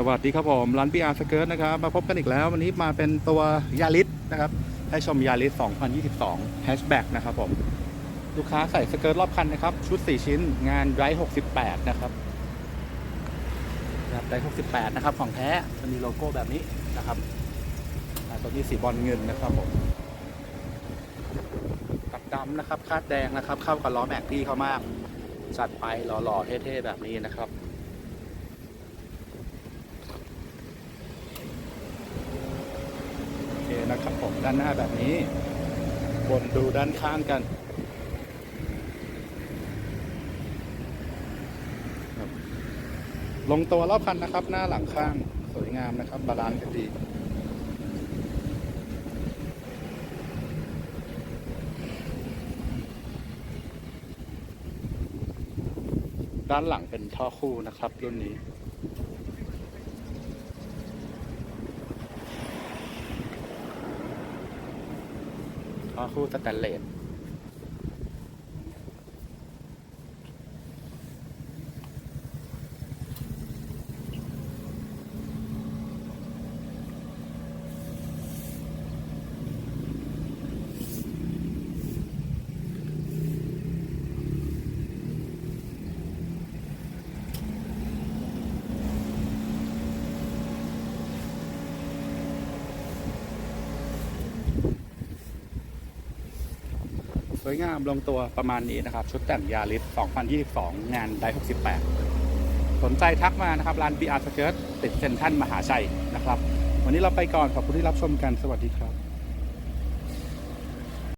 สวัสดีครับผมร้านปีอาร์สเกิร์ตนะครับ มาพบกันอีกแล้ว วันนี้มาเป็นตัวยาริสนะครับ ให้ชมยาริส 2022 Hatchback นะครับผม ลูกค้าใส่สเกิร์ตรอบคันนะครับ ชุด 4 ชิ้นงานไร68 นะครับแบบไร68 นะครับ ของแท้จะมีโลโก้แบบนี้นะครับตัวนี้สีบอลเงินนะครับผมตัดดำนะครับ คาดแดงนะครับ เข้ากับล้อแม็กพี่เขามากจัดไปหล่อๆเท่ๆแบบนี้นะครับ โอเคนะครับผม ด้านหน้าแบบนี้บนดูด้านข้างกันลงตัวรอบคันนะครับ หน้าหลังข้างสวยงามนะครับ บาลานซ์กันดีด้านหลังเป็นท่อคู่นะครับ รุ่นนี้ ก็คู่สแตนเลส วยงามลงตัวประมาณนี้นะครับ ชุดแต่งยาลิส2022 งานได68 สนใจทักมานะครับ ร้าน BR Skirt ติดเซ็นทรัลมหาชัยนะครับ วันนี้เราไปก่อนขอบคุณที่รับชมกันสวัสดีครับ